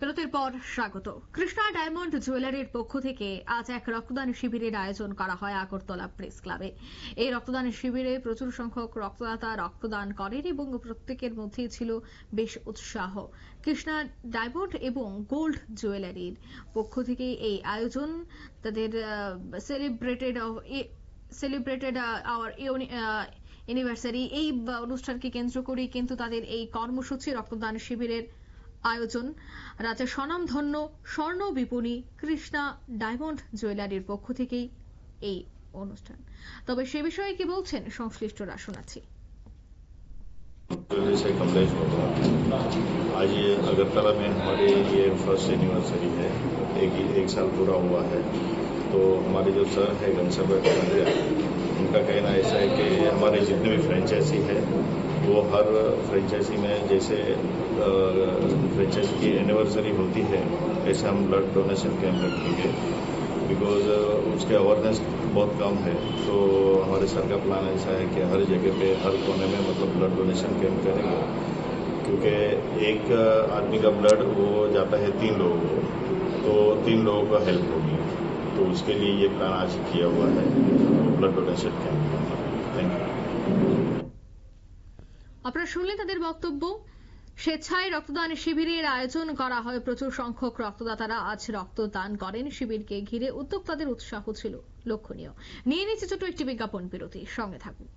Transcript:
বিরতির পর স্বাগত। কৃষ্ণা ডায়মন্ড জুয়েলারির পক্ষ থেকে আজ এক রক্তদান শিবিরের আয়োজন করা হয় আগরতলা প্রেস ক্লাবে। এই রক্তদান শিবিরে প্রচুর সংখ্যক রক্তদাতা রক্তদান করেন এবং প্রত্যেকের মধ্যেই ছিল বেশ উৎসাহ। কৃষ্ণা ডায়মন্ড এবং গোল্ড জুয়েলারির পক্ষ থেকে এই আয়োজন, তাদের সেলিব্রেটেড সেলিব্রেটেড আওয়ার ইউনিভার্সারি এই অনুষ্ঠানকে কেন্দ্র করেই কিন্তু তাদের এই কর্মসূচি রক্তদান শিবিরের আয়োজন রাজ্যের স্বনামধন্য স্বর্ণ বিপণী কৃষ্ণা ডায়মন্ড জুয়েলারির পক্ষ থেকেই এই অনুষ্ঠান তবে সে বিষয়ে কি বলছেন সংশ্লিষ্টরা শোনাচ্ছি ज्वेलरी से कमलेश वर्मा आज ये अगरतला में हमारे ये फर्स्ट एनिवर्सरी है एक एक साल पूरा हुआ है तो हमारे जो सर है घनश्याम भट्टाचार्य उनका कहना ऐसा है कि हमारे जितने भी फ्रेंचाइजी है वो हर फ्रेंचाइजी में जैसे फ्रेंचाइजी की एनिवर्सरी होती है, ऐसे हम ब्लड डोनेशन कैंप रखेंगे बिकॉज़ उसके अवेयरनेस बहुत कम है। तो हमारे सर का प्लान ऐसा है कि हर जगह पे, हर कोने में मतलब ब्लड डोनेशन कैंप करेंगे। क्योंकि एक आदमी का ब्लड वो जाता है तीन लोगों को। तो तीन लोगों का हेल्प होगी। तो उसके लिए ये प्लान आज किया हुआ है। Blood donation camp thank you আপনারা শুনলেন তাদের বক্তব্য। স্বেচ্ছায় রক্তদান শিবিরের আয়োজন করা হয়। প্রচুর সংখ্যক রক্তদাতারা আজ রক্তদান করেন। শিবিরকে ঘিরে উদ্যোক্তাদের উৎসাহ ছিল। লক্ষণীয়। নিয়ে নিচ্ছে ছোট একটি বিজ্ঞাপন বিরতি। সঙ্গে থাকুন।